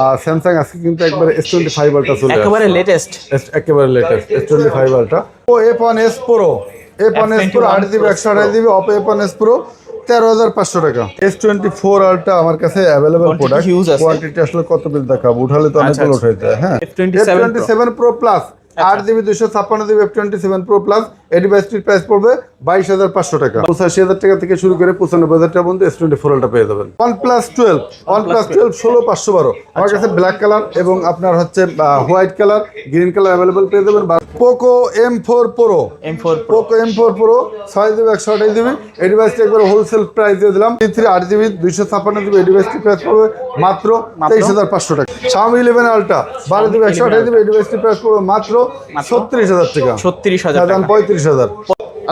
আর Samsung আজকে কিন্তু একবারে এস টোয়েন্টি ফাইভ আলটা চলে একেবারে লেটেস্ট একেবারে latest S twenty five ultra ও F one S pro F one S pro আট জিবি একশো আঠাশ GB Oppo F one S pro তেরো হাজার পাঁচশো টাকা। এস টোয়েন্টি ফোর আলটা আমার কাছে অ্যাভেলেবেল প্রোডাক্ট কোয়ান্টিটি আসলে কত বিল দেখাবো? উঠালে তো আচ্ছা, অনেকগুলো আচ্ছা। উঠাইতে হ্যাঁ F twenty seven pro plus আট জিবি দুশো ছাপ্পান্ন GB F twenty seven pro plus এই ডিভাইসটির প্রাইস পড়বে বাইশ হাজার পাঁচশো টাকা। পঁচাশি হাজার টাকা থেকে শুরু করে পঁচানব্বই হাজার টাকা পর্যন্ত এস টোয়েন্টি ফোর আলটা পেয়ে যাবেন। OnePlus twelve OnePlus twelve ষোলো পাঁচশো বারো। আমার কাছে ব্ল্যাক কালার এবং আপনার হচ্ছে white colour green colour available পেয়ে যাবেন। Poco M four pro M four Poco M four pro ছয় জিবি একশো আঠাশ জিবি। এই ডিভাইসটি একবার হোলসেল প্রাইস দিয়ে দিলাম। থ্রি আট জিবি দুইশো ছাপ্পান্ন জিবি এই ডিভাইসটি প্রাইস পড়বে মাত্র তেইশ হাজার পাঁচশো টাকা। শাওমি ইলেভেন আলটা বারো জিবি একশো আঠাশ জিবি এই ডিভাইসটি প্রাইস পড়বে মাত্র ছত্রিশ হাজার টাকা। ছত্রিশ হাজার পঁয়ত্রিশ হাজার।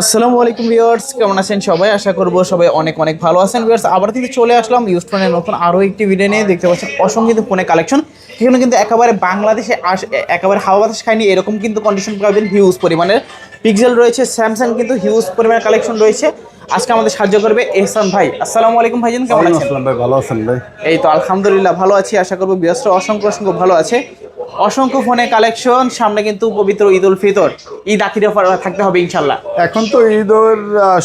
আসসালামু আলাইকুম ভিউয়ার্স কেমন আছেন সবাই? আশা করব সবাই অনেক অনেক ভালো আছেন। ভিউয়ার্স আবার থেকে চলে আসলাম ইউজ নতুন আরও একটি ভিডিও নিয়ে। দেখতে পাচ্ছেন অসংখ্য ফোনের কালেকশন এখানে কিন্তু একেবারে বাংলাদেশে আস একেবারে হাওয়া বাতাস খায়নি এরকম কিন্তু কন্ডিশন পাবেন হিউজ পরিমাণের। পিক্সেল রয়েছে স্যামসাং কিন্তু হিউজ পরিমাণের কালেকশন রয়েছে। আজকে আমাদের সাহায্য করবে এহসান ভাই। আসসালামু আলাইকুম ভাইজান কেমন আছেন? ভাই ভালো আছেন ভাই? এই তো আলহামদুলিল্লাহ ভালো আছি। আশা করব ব্যস্ত অসংখ্য অসংখ্য ভালো আছে। অসংখ্য ফোনের কালেকশন সামনে কিন্তু পবিত্র ঈদ উল ফিতর। ঈদ আখির অফার থাকতে হবে ইনশাল্লাহ এখন তো ঈদের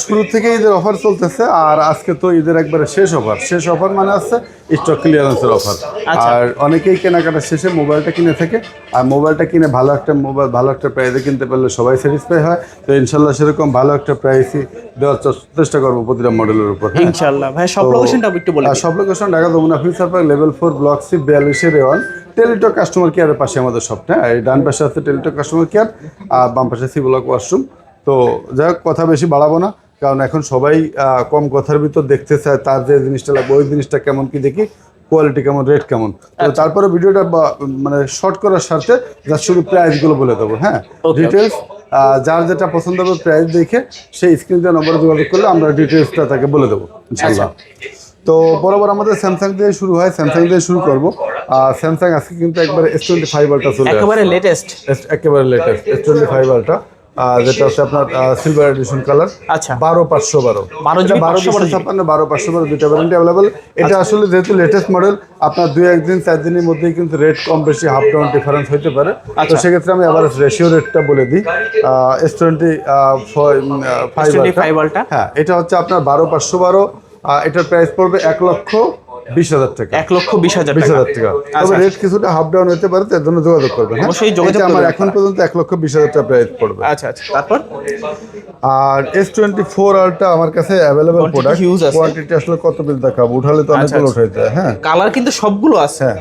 শুরু থেকে ঈদের অফার চলতেছে আর আজকে তো ঈদের একবারে শেষ অফার। শেষ অফার মানে আছে স্টক ক্লিয়ারেন্সের অফার। আচ্ছা। আর অনেকেই কেনাকাটা শেষে মোবাইলটা কিনে থাকে আর মোবাইলটা কিনে ভালো একটা মোবাইল ভালো একটা প্রাইসে কিনতে পারলে সবাই স্যাটিসফাই হয়। তো ইনশাল্লাহ সেরকম ভালো একটা প্রাইসই দেওয়ার চেষ্টা করব প্রতিটা মডেলের উপর। হ্যাঁ? ইনশাল্লাহ ভাই সব লোকেশনটা একটু বলে আর সব location Dhaka Jamuna future park level four block C বিয়াল্লিশের one Teletalk customer কেয়ারের পাশে আমাদের শপটা এই ডান পাশে আছে টেলিটক কাস্টমার কেয়ার আর বাম পাশে সি ব্লক ওয়াশরুম তো যাই হোক কথা বেশি বাড়াবো না কারণ এখন সবাই কম কথার ভিতর দেখতে চায় তার যে জিনিসটা লাগবে ওই জিনিসটা কেমন কি দেখি কোয়ালিটি কেমন রেট কেমন। তো তারপরে ভিডিওটা মানে শর্ট করার স্বার্থে যার শুধু প্রাইসগুলো বলে দেবো হ্যাঁ? ডিটেলস যার যেটা পছন্দ হবে প্রাইস দেখে সেই স্ক্রিন দিয়ে নম্বরে যোগাযোগ করলে আমরা ডিটেলসটা তাকে বলে দেবো ইনশাল্লাহ তো বরাবর আমাদের স্যামসাং দিয়ে শুরু হয় স্যামসাং দিয়ে শুরু করব। স্যামসাং আজকে কিন্তু একবারে এস টোয়েন্টি ফাইভ আলটা চলে একেবারে লেটেস্ট একেবারে লেটেস্ট এস টোয়েন্টি ফাইভ আলটা যেটা হচ্ছে আপনার সিলভার এডিশন কালার আচ্ছা। বারো পাঁচশো বারো। 12 এটা বারো 512 ছাপ্পান্ন বারো পাঁচশো বারো দুইটা ভ্যারেন্টি অ্যাভেলেবল এটা আসলে যেহেতু লেটেস্ট মডেল আপনার দুই একদিন চার দিনের মধ্যেই কিন্তু রেট কম বেশি হাফ ডাউন ডিফারেন্স হতে পারে। তো আচ্ছা। সেক্ষেত্রে আমি আবার রেশিও রেটটা বলে দিই। এস টোয়েন্টি ফাইভ S25 হ্যাঁ এটা হচ্ছে আপনার বারো পাঁচশো বারো। এটার প্রাইস পড়বে এক লক্ষ বিশ হাজার টাকা। এক লক্ষ বিশ হাজার বিশ হাজার টাকা। তবে আচ্ছা। রেট কিছুটা হাফ ডাউন হতে পারে তার জন্য যোগাযোগ করবেন হ্যাঁ? অবশ্যই যোগাযোগ আমার এখন পর্যন্ত এক লক্ষ বিশ হাজার টাকা প্রাইস পড়বে। আচ্ছা আচ্ছা। তারপর? আর এস টোয়েন্টি ফোর আলটা আমার কাছে অ্যাভেলেবেল প্রোডাক্ট কোয়ান্টিটি আসলে কত বিল দেখাবো? উঠালে তো অনেকগুলো আচ্ছা। উঠাইতে হয়, হ্যাঁ? কালার কিন্তু সবগুলো আছে। হ্যাঁ।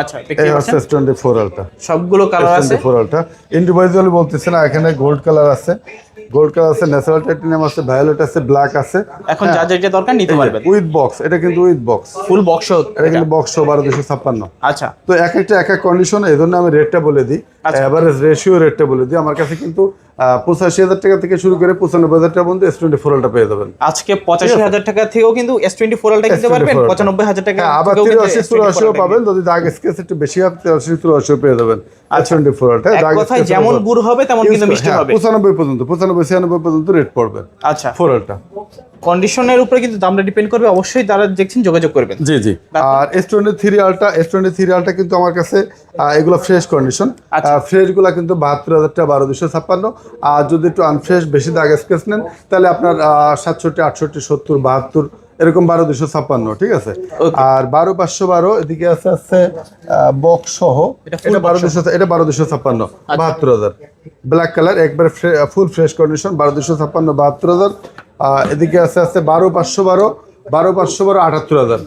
আচ্ছা এই হচ্ছে এস টোয়েন্টি ফোর আলটা সবগুলো এস কালার আছে ফোর আলটা ইন্ডিভিজুয়ালি বলতেছে না এখানে গোল্ড কালার আছে। গোল্ড কালার আছে ন্যাচারাল টাইটেনিয়াম আছে ভায়োলেট আছে ব্ল্যাক আছে। এখন যা যেটা দরকার নিতে পারবেন। উইথ বক্স এটা কিন্তু উইথ বক্স ফুল বক্স এটা কিন্তু বক্স বারো দুশো ছাপ্পান্ন। আচ্ছা। তো এক একটা এক এক কন্ডিশন এই জন্য আমি রেটটা বলে দিই। এভারেজ রেশিও রেটটা বলে দিই। আমার কাছে কিন্তু পঁচাশি হাজার টাকা থেকে শুরু করে পঁচানব্বই হাজার টাকা পর্যন্ত এস টোয়েন্টি ফোর পেয়ে যাবেন। আজকে পঁচাশি হাজার টাকা থেকেও কিন্তু এস টোয়েন্টি ফোর আলটা কিনতে পারবেন। পঁচানব্বই হাজার টাকা হ্যাঁ, আবার তিরাশি চুরাশিও পাবেন। যদি দাগ স্কেচ একটু বেশি হয় তিরাশি চুরাশিও পেয়ে যাবেন। এস টোয়েন্টি ফোর কথায় যেমন গুড় হবে তেমন কিন্তু মিষ্টি হবে। হ্যাঁ, পঁচানব্বই পর্যন্ত পঁচানব্বই ছিয়ানব্বই পর্যন্ত রেট পড়বে। আচ্ছা। কন্ডিশনের উপরে কিন্তু দামটা ডিপেন্ড করবে অবশ্যই তারা দেখছেন যোগাযোগ করবেন। জি জি। আর S twenty three ultra S twenty three ultra কিন্তু আমার কাছে এগুলো ফ্রেশ কন্ডিশন আচ্ছা। ফ্রেশগুলা কিন্তু বাহাত্তর হাজার টাকা বারো দুশো ছাপ্পান্ন। আর যদি একটু আনফ্রেশ বেশি দাগ স্কেচ নেন তাহলে আপনার সাতষট্টি আটষট্টি সত্তর বাহাত্তর এরকম বারো দুশো ছাপ্পান্ন ঠিক আছে? আর বারো পাঁচশো বারো এদিকে আছে আছে বক্স সহ এটা বারো আচ্ছা। দুশো এটা বারো দুশো ছাপ্পান্ন বাহাত্তর হাজার। ব্ল্যাক কালার একবার ফুল ফ্রেশ কন্ডিশন বারো দুশো ছাপ্পান্ন বাহাত্তর হাজার। এদিকে আছে আছে বারো পাঁচশো বারো বারো পাঁচশো বারো আটাত্তর হাজার।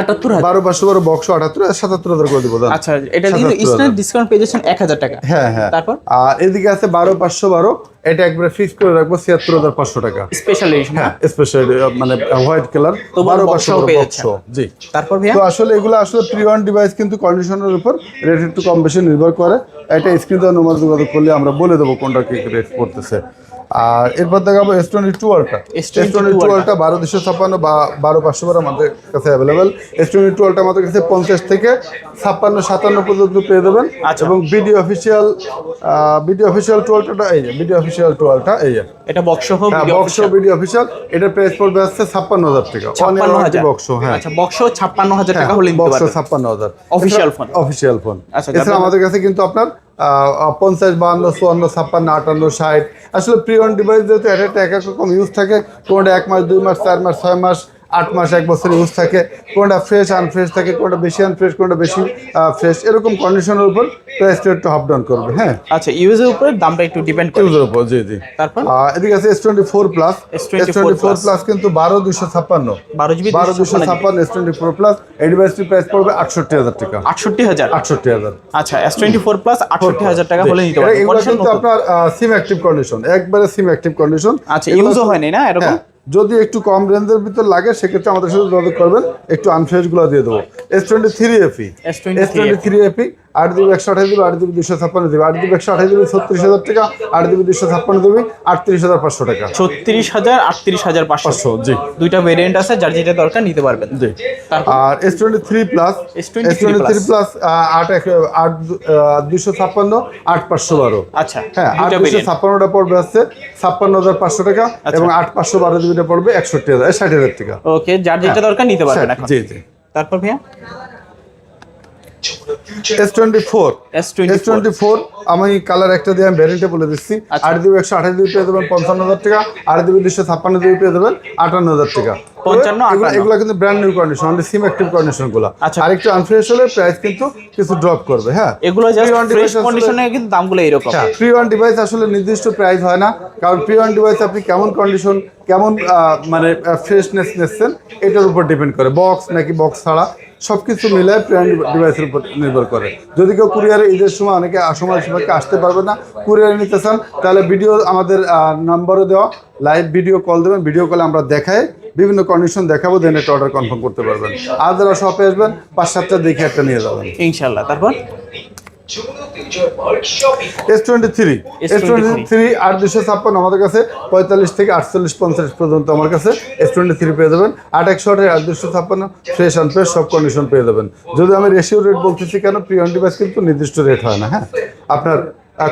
আটাত্তর বারো পাঁচশো বারো বক্স আটাত্তর সাতাত্তর হাজার করে দেবো আচ্ছা এটা কিন্তু 77 ডিসকাউন্ট পেয়ে যাচ্ছেন এক হাজার টাকা। হ্যাঁ হ্যাঁ। তারপর? আর এদিকে আছে বারো পাঁচশো বারো এটা একবারে ফিক্স করে রাখব ছিয়াত্তর হাজার পাঁচশো টাকা। স্পেশাল হ্যাঁ? স্পেশাল মানে হোয়াইট কালার তো বারো box পাঁচশো সহ বারো পেয়ে বক্স যাচ্ছেন। জি। তারপর তো আসলে এগুলো আসলে প্রি ওয়ান ডিভাইস কিন্তু কন্ডিশনের উপর রেট একটু কম বেশি নির্ভর করে। এটা স্ক্রিন দেওয়ার নম্বর যোগাযোগ করলে আমরা বলে দেবো কোনটা কি রেট পড়তেছে। আর এরপর দেখাবো S twenty two ultra S twenty two ultra বারো দুশো ছাপ্পান্ন বা বারো পাঁচশো বারো আমাদের কাছে অ্যাভেলেবেল এস টোয়েন্টি টু আলটা আমাদের কাছে পঞ্চাশ থেকে ছাপ্পান্ন সাতান্ন পর্যন্ত পেয়ে দেবেন আচ্ছা। এবং বিডি অফিসিয়াল বিডি অফিসিয়াল টুয়েলটা এই যে বিডি অফিসিয়াল টুয়েলটা এই যে। এটা বক্স হ্যাঁ বক্স বিডি অফিসিয়াল এটার প্রাইস পড়বে আসছে ছাপ্পান্ন হাজার টাকা। ছাপ্পান্ন হাজার। বক্স হ্যাঁ। আচ্ছা বক্স ছাপ্পান্ন হাজার টাকা হলে বক্স ছাপ্পান্ন হাজার। Official phone। অফিসিয়াল ফোন আচ্ছা, এছাড়া আমাদের কাছে কিন্তু আপনার পঞ্চাশ বাহান্ন, চুয়ান্ন, ছাপ্পান্ন, আটান্ন, ষাট। আসলে প্রি অন ডিভাইস যেহেতু এটা একটা এক এক রকম ইউজ থাকে কোনটা এক মাস, দুই মাস, চার মাস, ছয় মাস আট মাস এক বছর ইউজ থাকে কোনটা ফ্রেশ আনফ্রেশ থাকে কোনটা বেশি আনফ্রেশ কোনটা বেশি ফ্রেশ এরকম কন্ডিশনের উপর প্রাইসটা একটু হাফ ডাউন করবে হ্যাঁ। আচ্ছা ইউজের উপরে দামটা একটু ডিপেন্ড করে। ইউজের উপর জি জি। তারপর? এদিকে আছে S twenty four plus S twenty four plus কিন্তু বারো দুশো ছাপ্পান্ন। বারো জিবি বারো দুশো ছাপ্পান্ন। এস টোয়েন্টি ফোর প্লাস এই ডিভাইসটির প্রাইস পড়বে আটষট্টি হাজার টাকা। আটষট্টি হাজার? আটষট্টি হাজার। আচ্ছা এস টোয়েন্টি ফোর প্লাস আটষট্টি হাজার টাকা হলে নিতে পারবেন এগুলো কিন্তু। আপনার সিম অ্যাক্টিভ কন্ডিশন একবারে সিম অ্যাক্টিভ কন্ডিশন আচ্ছা ইউজও হয়নি না এরকম? যদি একটু কম রেঞ্জের ভিতর লাগে সেক্ষেত্রে আমাদের সাথে যোগাযোগ করবেন। একটু আনফ্রেশগুলো দিয়ে দেবো। S twenty three FE S23 S twenty three FE আট জিবি একশো আঠাশ জিবি আট জিবি দুশো ছাপ্পান্ন জিবি আট জিবি একশো আঠাশ জিবি ছত্রিশ হাজার টাকা আট জিবি দুশো ছাপ্পান্ন জিবি আটত্রিশ হাজার পাঁচশো টাকা। ছত্রিশ হাজার আটত্রিশ হাজার পাঁচশো। জি। দুইটা ভেরিয়েন্ট আছে যার যেটা দরকার নিতে পারবেন। জি। আর S twenty three plus S twenty three plus আট এক আট দুশো ছাপ্পান্ন আট পাঁচশো বারো। আচ্ছা হ্যাঁ আট দুশো ছাপ্পান্নটা পড়বে হচ্ছে ছাপ্পান্ন হাজার পাঁচশো টাকা আচ্ছা। এবং আট পাঁচশো বারো জিবিটা পড়বে একষট্টি হাজার ষাট হাজার টাকা। ওকে যার যেটা দরকার নিতে পারবেন জি জি। তারপর ভাইয়া? S twenty four S twenty four আমি কালার একটা দিয়ে আমি ভ্যারিয়েন্টে বলে দিচ্ছি। আচ্ছা। আট জিবি একশো আঠাশ জিবি পেয়ে দেবেন পঞ্চান্ন হাজার টাকা আট জিবি দুশো ছাপ্পান্ন পেয়ে দেবেন আটান্ন হাজার টাকা। পঞ্চান্ন, এগুলো- এগুলো কিন্তু brand new condition only SIM active কন্ডিশনগুলো। আচ্ছা। আরেকটু আনফ্রেশ হলে প্রাইস কিন্তু কিছু ড্রপ করবে হ্যাঁ? এগুলো কন্ডিশনে কিন্তু দামগুলো এরকম। প্রি ওয়ান ডিভাইস আসলে নির্দিষ্ট প্রাইস হয় না কারণ প্রি ওয়ান ডিভাইস আপনি কেমন কন্ডিশন কেমন আহ, মানে ফ্রেশনেস নিচ্ছেন এটার উপর ডিপেন্ড করে। বক্স নাকি বক্স ছাড়া সব কিছু মিলে প্রি ডিভাইসের উপর নির্ভর করে। যদি কেউ কুরিয়ারে ঈদের সময় অনেকে সময় সময়কে আসতে পারবে না কুরিয়ারে নিতে চান, তাহলে ভিডিও আমাদের নাম্বারও দেওয়া লাইভ ভিডিও কল দেবেন ভিডিও কলে আমরা দেখাই, বিভিন্ন কন্ডিশন দেখাবো দেন একটা অর্ডার কনফার্ম করতে পারবেন। আর যারা শপে আসবেন, পাঁচ সাতটা দেখে একটা নিয়ে যাবেন। ইনশাল্লাহ, তারপর? এস টোয়েন্টি থ্রি থ্রি আট কাছে পঁয়তাল্লিশ থেকে আটচল্লিশ, পঞ্চাশ পর্যন্ত আমার কাছে এস টোয়েন্টি থ্রি পেয়ে যাবেন। আট একশো দুশো ছাপ্পান্ন ফ্রেশ ফ্রেশ সব কন্ডিশন পেয়ে যাবেন। যদি আমি রেট বলতেছি কেন কিন্তু নির্দিষ্ট রেট হয় না হ্যাঁ? আপনার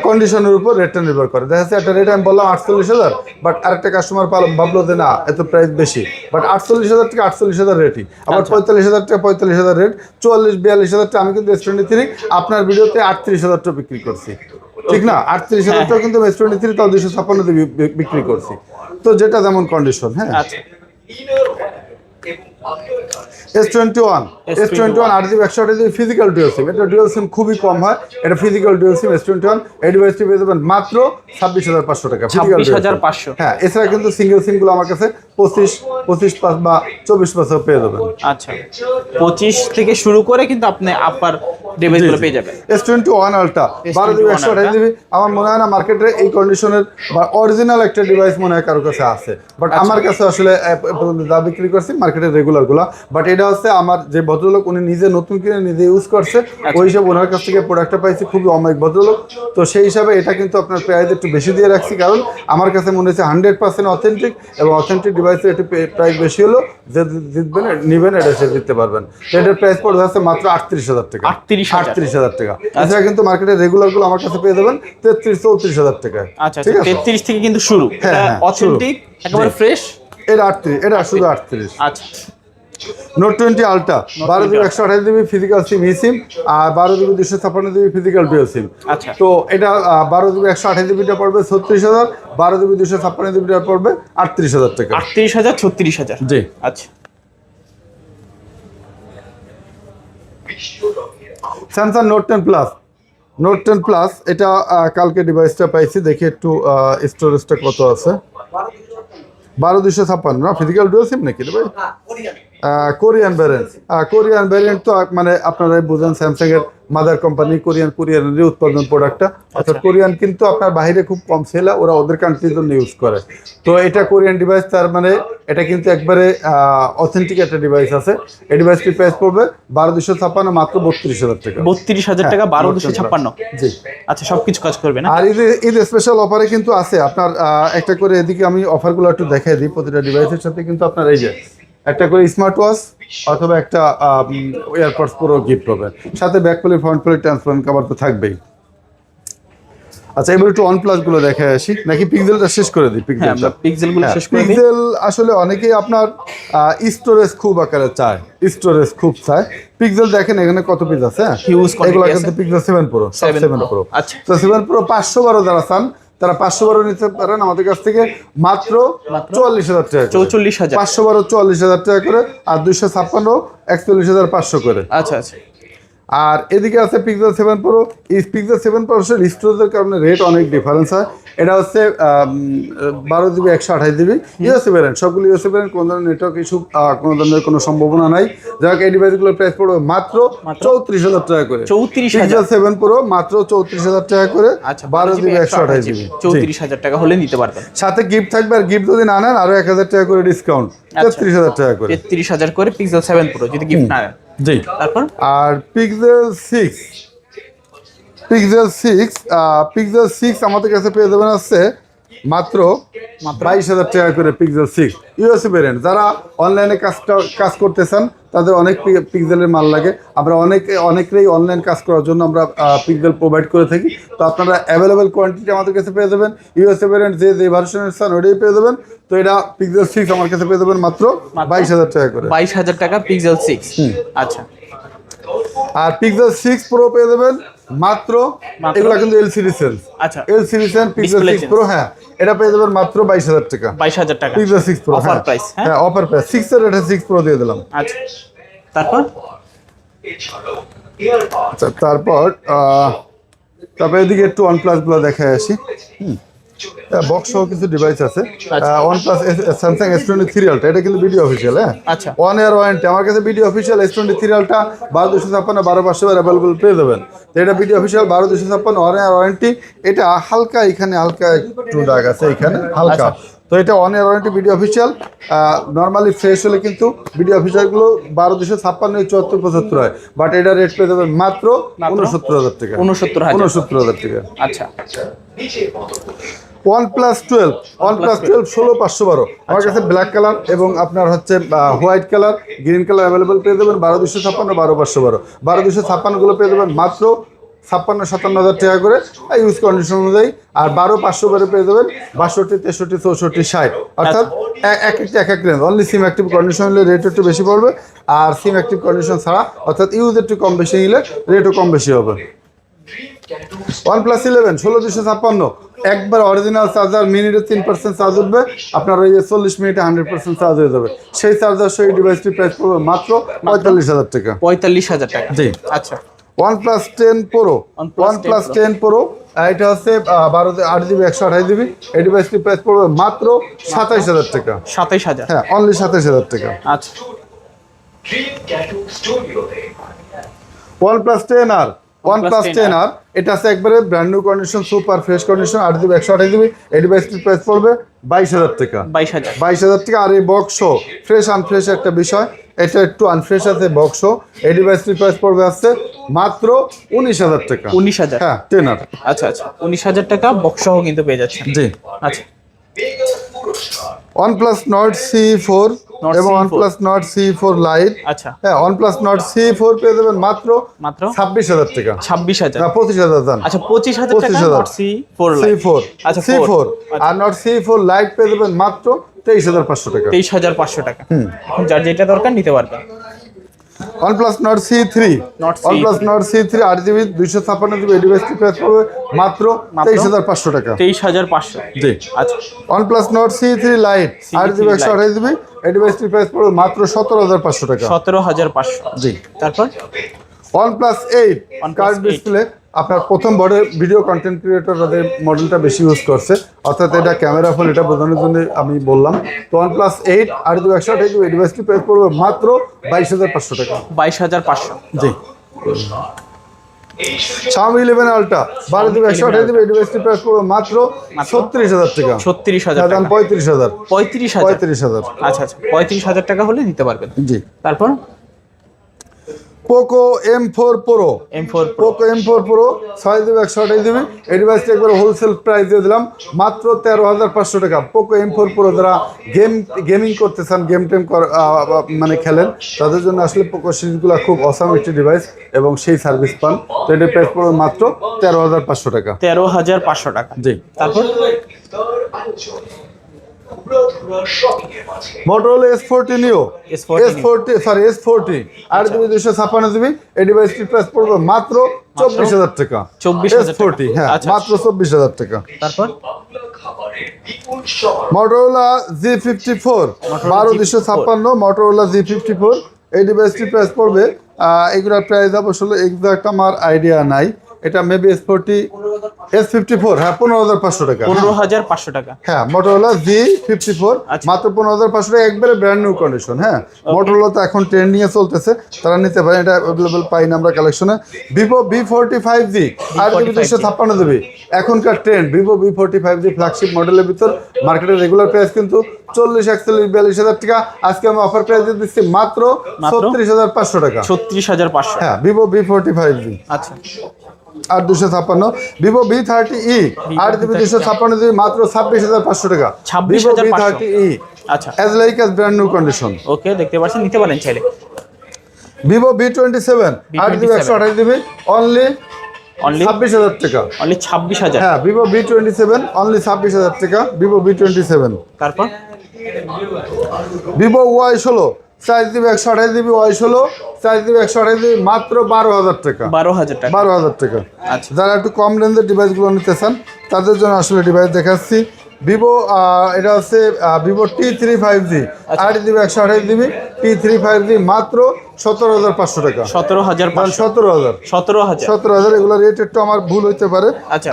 কন্ডিশনের উপর রেটটা নির্ভর করে। দেখা যাচ্ছে একটা রেট আমি বললাম আটচল্লিশ হাজার বাট আরেকটা কাস্টমার পালাম ভাবলো যে না এত প্রাইস বেশি। বাট আটচল্লিশ হাজার টাকা আটচল্লিশ হাজার রেটই আবার পঁয়তাল্লিশ হাজার টাকা পঁয়তাল্লিশ হাজার রেট চুয়াল্লিশ বিয়াল্লিশ হাজার টাকা আমি কিন্তু এস টোয়েন্টি থ্রি আপনার ভিডিওতে আটত্রিশ হাজার টাকা বিক্রি করছি। ঠিক না? আটত্রিশ হাজার টাকা কিন্তু এস টোয়েন্টি থ্রি তাও দুশো ছাপ্পান্ন বিক্রি করছি। তো যেটা যেমন কন্ডিশন হ্যাঁ। আচ্ছা। S twenty one S twenty one আট জিবি একশো আট জিবি ফিজিক্যাল ডুয়েল সিম এটা ডুয়েল সিম খুবই কম হয়। এটা physical dual SIM S twenty one এই ডিভাইসটি পেয়ে যাবেন মাত্র ছাব্বিশ হাজার পাঁচশো টাকা। Physical dual SIM। 26,500 হ্যাঁ এছাড়া কিন্তু সিঙ্গেল সিমগুলো আমার কাছে পঁচিশ পঁচিশ পাঁচ বা চব্বিশ পাঁচও পেয়ে যাবেন। আচ্ছা। পঁচিশ থেকে শুরু করে কিন্তু আপনি আপার ডিভাইসগুলো পেয়ে যাবেন। এস টোয়েন্টি ওয়ান আলট্রা বারো জিবি একশো আঠাশ জিবি আমার মনে হয় না মার্কেটে এই কন্ডিশনের বা অরিজিনাল একটা ডিভাইস মনে হয় কারোর কাছে আছে। বাট আমার কাছে আসলে যা বিক্রি করছি মার্কেটের রেগুলার বাট এটা হচ্ছে আমার যে ভদ্রলোক উনি নিজে নতুন কিনে নিজে ইউজ করছে ওই হিসাবে ওনার কাছ থেকে প্রোডাক্টটা পাইছি খুবই অমায়িক ভদ্রলোক। তো সেই হিসাবে এটা কিন্তু আপনার প্রাইস একটু বেশি দিয়ে রাখছি। কারণ আমার কাছে মনে হচ্ছে হান্ড্রেড পার্সেন্ট অথেন্টিক এবং অথেন্টিক ডিভাইসের একটু প্রাইস বেশি হলো যে জিতবেন নেবেন এটা সে জিততে পারবেন। এটার প্রাইস পড়বে আছে মাত্র আটত্রিশ হাজার টাকা। আটত্রিশ আটত্রিশ হাজার টাকা। এছাড়া কিন্তু মার্কেটের রেগুলারগুলো আমার কাছে পেয়ে যাবেন তেত্রিশ চৌত্রিশ হাজার টাকা। আচ্ছা ঠিক আচ্ছা আছে? তেত্রিশ থেকে কিন্তু শুরু। হ্যাঁ, হ্যাঁ, অথেন্টিক একেবারে ফ্রেশ এটা আটত্রিশ এটা শুধু আটত্রিশ। আচ্ছা। নোট টোয়েন্টি আলট্রা বারো জিবি একশো আঠাশ জিবি ফিজিক্যাল সিম ই সিম আর বারো জিবি দুশো ছাপ্পান্ন জিবি ফিজিক্যাল ডুয়েল সিম আচ্ছা। তো এটা বারো জিবি একশো আঠাশ জিবিটা পড়বে ছত্রিশ হাজার বারো জিবি দুশো ছাপ্পান্ন জিবিটা পড়বে আটত্রিশ হাজার টাকা। আটত্রিশ হাজার ছত্রিশ হাজার। জি। আচ্ছা। Samsung Note ten plus Note ten plus এটা কালকে ডিভাইসটা পাইছি দেখি একটু স্টোরেজটা কত আছে। বারো দুশো ছাপ্পান্ন না ফিজিক্যাল ডুয়েল সিম নাকি রে ভাই? কোরিয়ান ভ্যারিয়েন্ট কোরিয়ান ভ্যারিয়েন্ট তো মানে আপনারা বুঝেন স্যামসাং এর মাদার কোম্পানি কোরিয়ান কোরিয়ানের উৎপাদন প্রোডাক্টটা অর্থাৎ কোরিয়ান কিন্তু আপনার বাইরে খুব কম সেল ওরা ওদের কান্ট্রির জন্য ইউজ করে। তো এটা কোরিয়ান ডিভাইস তার মানে এটা কিন্তু একবারে অথেন্টিক একটা ডিভাইস আছে। এই ডিভাইসটির প্রাইস পড়বে বারো দুশো ছাপ্পান্ন মাত্র বত্রিশ হাজার টাকা। বত্রিশ হাজার টাকা বারো দুশো ছাপ্পান্ন। জি। আচ্ছা সবকিছু কাজ করবে না? আর ঈদে ঈদ স্পেশাল অফারে কিন্তু আছে। আপনার একটা করে এদিকে আমি অফারগুলো একটু দেখাই দিই প্রতিটা ডিভাইসের সাথে কিন্তু আপনার এই যে একটা করে স্মার্ট ওয়াচ অথবা একটা এয়ারপডস পুরো গিফট পাবেন। সাথে back play front play transparent cover তো থাকবেই। আচ্ছা এবার একটু গুলো দেখে আসি। নাকি পিক্সেলটা শেষ করে দিই? হ্যাঁ পিক্সেলগুলো শেষ করে পিক্সেল আসলে অনেকেই আপনার স্টোরেজ খুব আকারে চায়। স্টোরেজ খুব চায়। পিক্সেল দেখেন এখানে কত পিস আছে হ্যাঁ? এগুলো কিন্তু Pixel seven pro 7 seven pro আচ্ছা। তো সেভেন প্রো পাঁচশো বারো যারা চান তারা পাঁচশো বারো নিতে পারেন আমাদের কাছ থেকে মাত্র চুয়াল্লিশ হাজার টাকা চৌচল্লিশ হাজার। পাঁচশো বারো চুয়াল্লিশ হাজার টাকা করে আর দুইশো ছাপ্পান্ন একচল্লিশ হাজার পাঁচশো করে। আচ্ছা আচ্ছা। আর এদিকে আছে পিক্সেল সেভেন প্রো এই পিক্সেল সেভেন প্রো স্টোরেজের কারণে রেট অনেক ডিফারেন্স হয়। এটা হচ্ছে বারো জিবি একশো আঠাশ জিবি ইউএসএ ভ্যারেন্ট সবগুলো ইউএসএ ভ্যারেন্ট কোনো ধরনের নেটওয়ার্ক ইস্যু কোনো ধরনের কোনো সম্ভাবনা নাই। যাই হোক এই ডিভাইসগুলোর প্রাইস পড়বে মাত্র চৌত্রিশ হাজার টাকা করে। চৌত্রিশ পিক্সেল সেভেন প্রো মাত্র চৌত্রিশ হাজার টাকা করে আচ্ছা বারো জিবি একশো আঠাশ জিবি চৌত্রিশ হাজার টাকা হলে নিতে পারবেন। সাথে গিফট থাকবে আর গিফট যদি না নেন আরও এক হাজার টাকা করে ডিসকাউন্ট। তেত্রিশ হাজার টাকা করে। তেত্রিশ হাজার করে পিক্সেল সেভেন প্রো যদি গিফট না জি। তারপর? আর Pixel six Pixel six Pixel six আমাদের কাছে পেয়ে যাবেন আছে মাত্র বাইশ হাজার টাকা করে পিক্সেল সিক্স ইউএসএ ভেরিয়েন্ট যারা অনলাইনে কাজটা কাজ করতে চান তাদের অনেক পিক্সেলের মাল লাগে। আমরা অনেক অনেকেরই অনলাইন কাজ করার জন্য আমরা পিক্সেল প্রোভাইড করে থাকি। তো আপনারা অ্যাভেলেবেল কোয়ান্টিটি আমাদের কাছে পেয়ে যাবেন। ইউএসএ ভেরিয়েন্ট যে যে ভার্সনের চান ওটাই পেয়ে যাবেন। তো এটা পিক্সেল সিক্স আমার কাছে পেয়ে যাবেন মাত্র বাইশ হাজার টাকা করে। বাইশ হাজার টাকা পিক্সেল সিক্স আচ্ছা। আর পিক্সেল সিক্স প্রো পেয়ে যাবেন মাত্র এগুলা কিন্তু এলসিডি সেল আচ্ছা। LCD sale Pixel Display six pro হ্যাঁ। এটা পেয়ে যাবেন মাত্র বাইশ হাজার টাকা। বাইশ হাজার টাকা। Pixel six pro offer price হ্যাঁ? অফার প্রাইস সিক্স এর এটা সিক্স প্রো দিয়ে দিলাম। আচ্ছা। তারপর? আচ্ছা তারপর তারপর এদিকে একটু ওয়ান প্লাসগুলো দেখে আসি। বক্স সহ কিছু ডিভাইস আছে। আচ্ছা। OnePlus Samsung S twenty three ultra এটা কিন্তু ভিডিও অফিসিয়াল হ্যাঁ? আচ্ছা। ওয়ান ইয়ার ওয়ারেন্টি আমার কাছে video official S twenty three ultra বারো দুশো ছাপ্পান্ন বারো পাঁচশো অ্যাভেলেবল পেয়ে যাবেন। তো এটা ভিডিও অফিসিয়াল বারো দুশো ছাপ্পান্ন ওয়ান ইয়ার ওয়ারেন্টি এটা হালকা এখানে হালকা একটু দাগ আছে এখানে হালকা। তো এটা one year warranty video official normally fresh হলে কিন্তু ভিডিও বারো দুশো ছাপ্পান্ন চুয়াত্তর পঁচাত্তর হয়। বাট এটা রেট পেয়ে যাবেন মাত্র উনসত্তর হাজার টাকা। উনসত্তর হাজার টাকা। আচ্ছা। OnePlus twelve OnePlus twelve ষোলো পাঁচশো বারো। আমার কাছে ব্ল্যাক কালার এবং আপনার হচ্ছে white colour green colour available পেয়ে দেবেন বারো দুশো ছাপ্পান্ন বারো পাঁচশো বারো। বারো দুশো ছাপ্পান্নগুলো পেয়ে দেবেন মাত্র ছাপ্পান্ন সাতান্ন হাজার টাকা করে ইউজ কন্ডিশন অনুযায়ী। আর বারো পাঁচশো বারে পেয়ে দেবেন বাষট্টি তেষট্টি চৌষট্টি ষাট। অর্থাৎ এক একটি এক এক range only SIM active condition হলে রেট একটু বেশি পড়বে। আর সিম অ্যাক্টিভ কন্ডিশন ছাড়া অর্থাৎ ইউজ একটু কম বেশি নিলে রেটও কম বেশি হবে। ওয়ান প্লাস ইলেভেন ষোলো দুশো ছাপ্পান্ন। একবার অরিজিনাল চার্জার মিনিটে তিন পার্সেন্ট চার্জ উঠবে। আপনার ওই চল্লিশ মিনিটে হান্ড্রেড পার্সেন্ট চার্জ হয়ে যাবে। সেই চার্জার সেই ডিভাইসটি প্রাইস পড়বে মাত্র পঁয়তাল্লিশ হাজার টাকা। পঁয়তাল্লিশ হাজার টাকা। জি। আচ্ছা। OnePlus ten pro OnePlus OnePlus ten pro এটা হচ্ছে বারো আট জিবি একশো আঠাশ জিবি। এই ডিভাইসটি প্রাইস পড়বে মাত্র সাতাইশ হাজার টাকা। সাতাইশ হাজার। হ্যাঁ অনলি সাতাইশ হাজার টাকা। আচ্ছা। OnePlus ten R plus 10R এটা আছে একবারে brand new condition super fresh condition আট জিবি একশো আঠাশ জিবি এই ডিভাইসটির প্রাইস পড়বে বাইশ হাজার টাকা। বাইশ হাজার। বাইশ হাজার টাকা আর এই বক্স ফ্রেশ আনফ্রেশ একটা বিষয়। এটা একটু আনফ্রেশ আছে বক্স এই ডিভাইসটির প্রাইস পড়বে আসছে মাত্র উনিশ হাজার টাকা। উনিশ হাজার। হ্যাঁ টেন আর। আচ্ছা আচ্ছা উনিশ হাজার টাকা বক্স সহ কিন্তু পেয়ে যাচ্ছেন। জি। আচ্ছা। Four Nord one C4 plus Nord C four lite আচ্ছা। হ্যাঁ OnePlus Nord C4 পেয়ে যাবেন মাত্র মাত্র ছাব্বিশ হাজার টাকা। ছাব্বিশ হাজার। না পঁচিশ হাজার দান আচ্ছা পঁচিশ হাজার পঁচিশ টাকা হাজার। Nord C four C four আচ্ছা সি ফোর ফোর আর সি ফোর লাইট পেয়ে দেবেন মাত্র তেইশ হাজার পাঁচশো টাকা। তেইশ হাজার পাঁচশো টাকা। হুম। যার যেটা দরকার নিতে পারবেন। Three Nord C OnePlus Nord C three আট জিবি দুইশো ছাপান্ন জিবি ডিভাইসটি প্রাইস পড়বে মাত্র মাত্র? তেইশ হাজার পাঁচশো টাকা। তেইশ হাজার পাঁচশো। জি। আচ্ছা। সি থ্রি আট জিবি Lite। একশো আঠাশ জিবি এই ডিভাইসটির প্রাইস পড়বে মাত্র সতেরো হাজার পাঁচশো টাকা। সতেরো হাজার পাঁচশো। জি। তারপর? OnePlus কার্ড 8 ডিসপ্লে আপনার প্রথম বড় ভিডিও কন্টেন্ট ক্রিয়েটর তাদের মডেলটা বেশি ইউজ করছে। অর্থাৎ এটা ক্যামেরা ফোন এটা বোঝানোর জন্য আমি বললাম। তো ওয়ান প্লাস এইট আর দু একশো আঠাশ এই ডিভাইসটি প্রাইস পড়বে মাত্র বাইশ হাজার পাঁচশো টাকা। বাইশ হাজার পাঁচশো। জি। Xiaomi ইলেভেন আলট্রা বারো দিবে একশো আঠাশ দিবে এই ডিভাইসটি প্রাইস পড়বে মাত্র ছত্রিশ হাজার টাকা। ছত্রিশ হাজার দাম পঁয়ত্রিশ হাজার। পঁয়ত্রিশ হাজার। পঁয়ত্রিশ হাজার। আচ্ছা আচ্ছা পঁয়ত্রিশ হাজার টাকা হলে নিতে পারবেন। জি। তারপর? Poco M four pro M four Poco M four pro ছয় দিবে একশো আঠাশ এই ডিভাইসটি একবার হোলসেল প্রাইস দিয়ে দিলাম। মাত্র তেরো হাজার পাঁচশো টাকা। পোকো এম ফোর প্রো যারা গেম গেমিং করতে চান গেম টেম মানে খেলেন তাদের জন্য আসলে পোকো সিরিজগুলো খুব অসাম একটি ডিভাইস এবং সেই সার্ভিস পান। তো এটি প্রাইস পড়বে মাত্র তেরো হাজার পাঁচশো টাকা। তেরো হাজার পাঁচশো টাকা। জি। তারপর? Motorola S forty neo S40 S forty sorry S forty আট জিবি দুশো ছাপ্পান্ন জিবি এই ডিভাইসটির প্রাইস পড়বে মাত্র চব্বিশ হাজার টাকা। 24,000 এস টাকা। ফোরটি হ্যাঁ আচ্ছা। মাত্র চব্বিশ হাজার টাকা। তারপর? মটোরোলা জি ফিফটি ফোর বারো দুশো ছাপ্পান্ন মটোরোলা জি ফিফটি ফোর এই ডিভাইসটির প্রাইস পড়বে এগুলোর প্রাইস আসলে এক্সাক্ট আমার আইডিয়া নাই। এটা maybe S forty S fifty four হ্যাঁ পনেরো হাজার পাঁচশো টাকা। পনেরো হাজার পাঁচশো টাকা। হ্যাঁ মোটরোলা জি ফিফটি ফোর। মাত্র পনেরো হাজার পাঁচশো টাকা একবারে ব্র্যান্ড নিউ কন্ডিশন হ্যাঁ। মোটরোলা তো এখন ট্রেন্ড নিয়ে চলতেছে তারা নিতে পারে এটা অ্যাভেলেবল পাই না আমরা কালেকশনে Vivo V forty five G GB দুশো ছাপ্পান্ন জিবি এখনকার trend Vivo V forty five G flagship মডেলের ভিতর মার্কেটের রেগুলার প্রাইস কিন্তু চল্লিশ একচল্লিশ বিয়াল্লিশ হাজার টাকা। আজকে আমি অফার প্রাইস দিয়ে দিচ্ছি মাত্র? ছত্রিশ হাজার পাঁচশো টাকা। ছত্রিশ হাজার পাঁচশো। হ্যাঁ Vivo V forty five G আচ্ছা। আট দুশো ছাপ্পান্ন ভিভো ভি থার্টি ই আট জিবি দুশো ছাপ্পান্ন জিবি মাত্র ছাব্বিশ হাজার পাঁচশো টাকা 26,500 ভিভো ভি থার্টি ই আচ্ছা। As like as brand new condition okay দেখতে পাচ্ছেন নিতে পারেন চাইলে। ভিভো ভি টোয়েন্টি সেভেন আট জিবি একশো আঠাশ জিবি অনলি অনলি ছাব্বিশ হাজার টাকা। অনলি ছাব্বিশ হাজার। হ্যাঁ Vivo V twenty seven only ছাব্বিশ হাজার টাকা ভিভো ভি টোয়েন্টি সেভেন তারপর? ভিভো ওয়াই ষোলো চার জিবি একশো আঠাশ জিবি ওয়াই ষোলো চার জিবি একশো আঠাশ জিবি মাত্র বারো হাজার টাকা। বারো হাজার টাকা। বারো হাজার টাকা। আচ্ছা। যারা একটু কম রেঞ্জের ডিভাইসগুলো নিতে চান তাদের জন্য আসলে ডিভাইস দেখাচ্ছি। ভিভো এটা হচ্ছে Vivo T three five G আট জিবি একশো আঠাশ GB T three five G মাত্র সতেরো হাজার পাঁচশো টাকা। সতেরো হাজার মানে সতেরো হাজার। সতেরো হাজার। সতেরো হাজার এগুলো রেট একটু আমার ভুল হইতে পারে। আচ্ছা।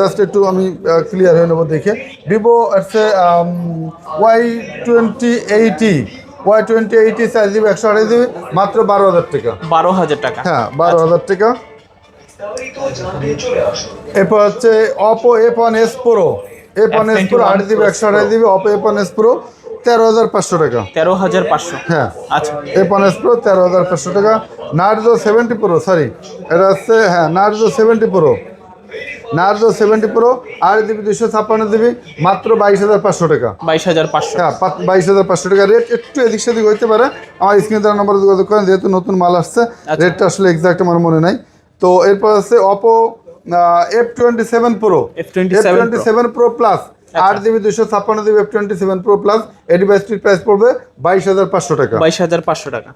জাস্ট একটু আমি ক্লিয়ার হয়ে নেব দেখে। ভিভো হচ্ছে Y twenty eighty Y twenty eighty চার জিবি একশো আঠাশ জিবি মাত্র বারো হাজার টাকা। বারো হাজার টাকা। হ্যাঁ বারো হাজার টাকা। এরপর হচ্ছে Oppo F one S pro F one S pro আট জিবি একশো আঠাশ GB Oppo F one S pro তেরো হাজার পাঁচশো টাকা। তেরো হাজার পাঁচশো। হ্যাঁ। আচ্ছা। এফ ওয়ান এস প্রো তেরো হাজার পাঁচশো টাকা। নার্জো সেভেন্টি প্রো সরি এটা হচ্ছে হ্যাঁ Narzo seventy pro Narzo seventy pro আর জিবি দুশো ছাপ্পান্ন জিবি মাত্র বাইশ হাজার পাঁচশো টাকা। বাইশ হাজার পাঁচশো। হ্যাঁ বাইশ হাজার পাঁচশো টাকা রেট একটু এদিক সেদিক হইতে পারে। আমার স্ক্রিনে দেওয়ার নম্বরে যোগাযোগ করেন যেহেতু নতুন মাল আসছে রেটটা আসলে এক্সাক্ট আমার মনে নাই। তো এরপর আছে Oppo F twenty seven pro F27 twenty seven pro plus আট জিবি দুশো ছাপ্পান্ন GB F twenty seven pro plus এই ডিভাইসটির প্রাইস পড়বে বাইশ হাজার পাঁচশো টাকা। বাইশ হাজার পাঁচশো টাকা।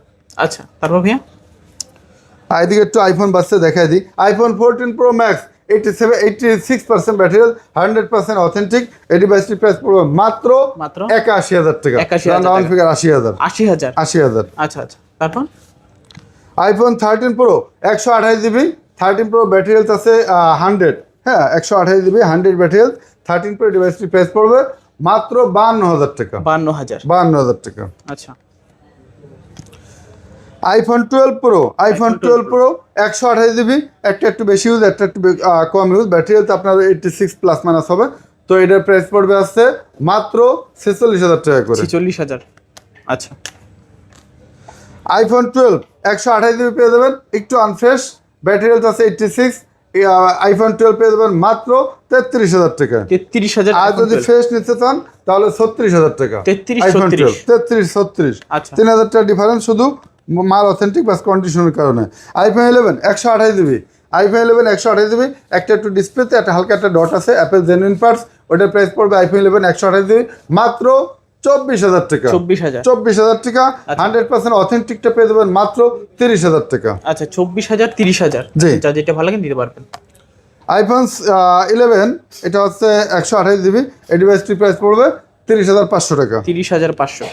আচ্ছা তারপর ভাইয়া? এদিকে একটু আইফোন বাসছে দেখাই দিই। IPhone fourteen pro max eighty seven eighty six percent battery hundred percent authentic এই ডিভাইসটির প্রাইস পড়বে মাত্র মাত্র? একাশি হাজার টাকা। 81,000 রাউন্ড ফিগার আশি হাজার। আশি হাজার? আশি হাজার। আচ্ছা আচ্ছা। তারপর? আইফোন থার্টিন প্রো একশো আঠাশ GB thirteen pro battery health আছে হান্ড্রেড হ্যাঁ একশো আঠাশ GB hundred battery health thirteen pro ডিভাইসটি প্রাইস পড়বে মাত্র বান্ন হাজার টাকা। বান্ন হাজার। বান্ন হাজার টাকা। আচ্ছা। IPhone twelve pro iPhone twelve pro একশো আঠাশ জিবি একটা একটু বেশি ইউজ একটা একটু কম ইউজ ব্যাটারি হেলথ আপনার এইটটি সিক্স প্লাস মাইনাস হবে। তো এটার প্রাইস পড়বে আসছে মাত্র ছেচল্লিশ হাজার টাকা করে। ছিচল্লিশ হাজার। আচ্ছা। আইফোন টুয়েলভ একশো আঠাশ জিবি পেয়ে যাবেন একটু আনফ্রেশ ব্যাটারি হেলথ আছে এইটটি সিক্স আইফোন টুয়েলভ পেয়ে যাবেন মাত্র তেত্রিশ হাজার টাকা। তেত্রিশ হাজার আর যদি ফ্রেশ নিতে চান তাহলে ছত্রিশ হাজার টাকা। 33, আইফোন টুয়েলভ তেত্রিশ ছত্রিশ। আচ্ছা। তিন হাজার টাকা ডিফারেন্স শুধু মাল অথেন্টিক বাস কন্ডিশনের কারণে। আইফোন ইলেভেন একশো আঠাশ জিবি আইফোন ইলেভেন একশো আঠাশ জিবি একটা একটু ডিসপ্লেতে একটা হালকা একটা ডট আছে অ্যাপেল জেনুইন পার্টস ওটার প্রাইস পড়বে আইফোন ইলেভেন একশো আঠাশ জিবি মাত্র চব্বিশ হাজার টাকা। চব্বিশ হাজার। চব্বিশ হাজার টাকা হান্ড্রেড পার্সেন্ট অথেন্টিকটা পেয়ে দেবেন মাত্র তিরিশ হাজার টাকা। আচ্ছা চব্বিশ হাজার তিরিশ হাজার। জি। যা যেটা ভালো লাগে নিতে পারবেন। আইফোন ইলেভেন এটা হচ্ছে একশো আঠাশ জিবি এই ডিভাইসটির প্রাইস পড়বে তিরিশ হাজার পাঁচশো টাকা। তিরিশ হাজার পাঁচশো।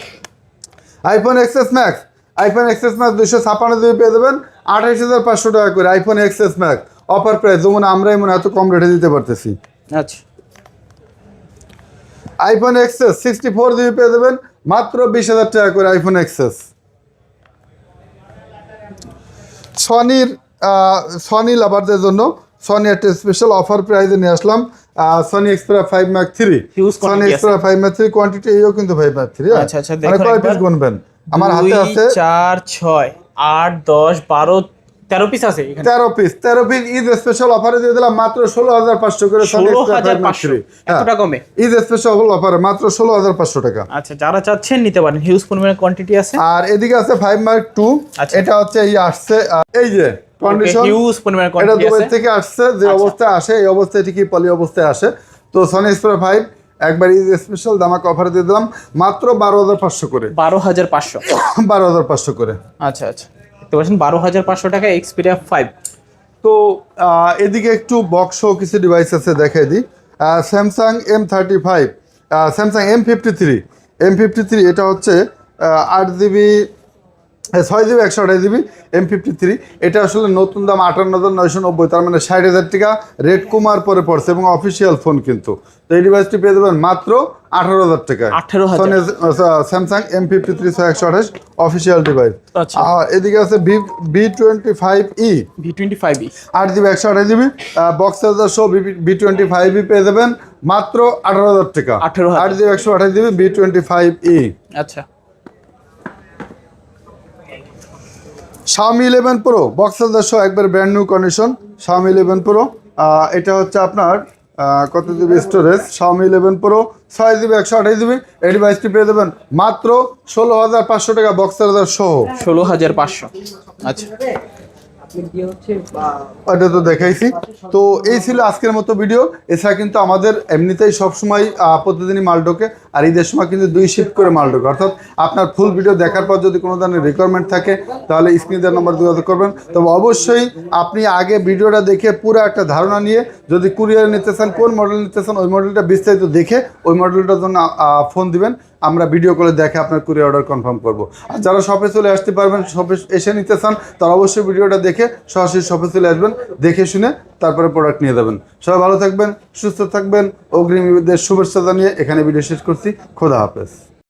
IPhone XS max iPhone XS max দুশো ছাপান্ন জিবি পেয়ে দেবেন আঠাইশ হাজার পাঁচশো টাকা করে iPhone XS max offer price যেমন আমরাই মনে এত কম রেটে দিতে পারতেছি। আচ্ছা। IPhone XS sixty four GB পেয়ে দেবেন মাত্র বিশ হাজার টাকা করে আইফোন এক্সেস সনির সনি লাভারদের জন্য সনি একটা স্পেশাল অফার প্রাইজে নিয়ে আসলাম Sony Xperia five Mark three Sony Xperia five Mark three quantity এইও কিন্তু ফাইভ ম্যাক থ্রি আচ্ছা, আচ্ছা, মানে কয় পিস গুনবেন? আমার হাতে আছে চার ছয় আট দশ বারো তেরো পিস আছে এখানে। তেরো পিস তেরো পিস ঈদ স্পেশাল অফারে দিয়ে দিলাম মাত্র ষোলো হাজার পাঁচশো করে এতটা কমে। ঈদ স্পেশাল অফারে মাত্র ষোলো হাজার পাঁচশো টাকা। আচ্ছা যারা চাচ্ছেন নিতে পারেন হিউজ পরিমাণে কোয়ান্টিটি আছে। আর এদিকে আছে ফাইভ মার্ক টু আচ্ছা। এটা হচ্ছে এই আসছে এই যে কন্ডিশন হিউজ পরিমাণে এটা দুবাই থেকে আসছে যে অবস্থায় আসে এই অবস্থায় কি পলি অবস্থায় আসে? তো সনি স্প্রে ফাইভ একবার ঈদ স্পেশাল দামাক অফার দিয়ে দিলাম মাত্র বারো হাজার পাঁচশো করে। বারো হাজার পাঁচশো। বারো হাজার পাঁচশো করে। আচ্ছা আচ্ছা। দেখতে পাচ্ছেন বারো হাজার পাঁচশো টাকা এক্সপিরিয়া ফাইভ তো এদিকে একটু বক্স কিছু ডিভাইস আছে দেখাই দিই। Samsung M thirty five Samsung M fifty three M fifty three এটা হচ্ছে আট জিবি ছয় জিবি একশো আঠাশ জিবি এম ফিফটি থ্রি এটা আসলে নতুন দাম আটান্ন হাজার নয়শো নব্বই তার মানে ষাট হাজার টাকা রেট কুমার পরে পড়ছে এবং অফিসিয়াল ফোন কিন্তু। তো এই ডিভাইসটি পেয়ে দেবেন মাত্র আঠারো হাজার টাকায়। 18,000 স্যামসাং এম ফিফটি থ্রি ছয় একশো আঠাশ অফিসিয়াল ডিভাইস আচ্ছা। এদিকে আছে B B twenty five E V twenty five E আট জিবি একশো আঠাশ জিবি বক্স চার্জার সহ বি টোয়েন্টি ফাইভ ই পেয়ে যাবেন মাত্র আঠারো হাজার টাকা। 18,000 আট জিবি একশো আঠাশ GB B twenty five E আচ্ছা। Xiaomi eleven pro box charger সহ একবার brand new condition Xiaomi eleven pro এটা হচ্ছে আপনার কত GB storage Xiaomi eleven pro ছয় জিবি একশো আঠাশ জিবি এই ডিভাইসটি পেয়ে দেবেন মাত্র ষোলো হাজার পাঁচশো টাকা বক্স চার্জার সহ ষোলো হাজার পাঁচশো। আচ্ছা। ওটা তো দেখাইছি। তো এই ছিল আজকের মতো ভিডিও এছাড়া কিন্তু আমাদের এমনিতেই সবসময় প্রতিদিনই মাল ঢোকে। আর ঈদের সময় কিন্তু দুই শিফট করে মাল ঢোকে। অর্থাৎ আপনার ফুল ভিডিও দেখার পর যদি কোনো ধরনের রিকোয়ারমেন্ট থাকে, তাহলে স্ক্রিনের নাম্বার যোগাযোগ করবেন। তবে অবশ্যই আপনি আগে ভিডিওটা দেখে পুরো একটা ধারণা নিয়ে যদি কুরিয়ার নিতে চান, কোন মডেল নিতে চান, ওই মডেলটা বিস্তারিত দেখে ওই মডেলটার জন্য ফোন দিবেন। আমরা ভিডিও কলে দেখে আপনার কুরিয়ার অর্ডার কনফার্ম করব। আর যারা শপে চলে আসতে পারবেন শপে এসে নিতে চান, তারা অবশ্যই ভিডিওটা দেখে সরাসরি শপে চলে আসবেন, দেখে শুনে তারপরে প্রোডাক্ট নিয়ে যাবেন। সবাই ভালো থাকবেন, সুস্থ থাকবেন, অগ্রিম ঈদের শুভেচ্ছা জানিয়ে এখানে ভিডিও শেষ করছি। খোদা হাফেজ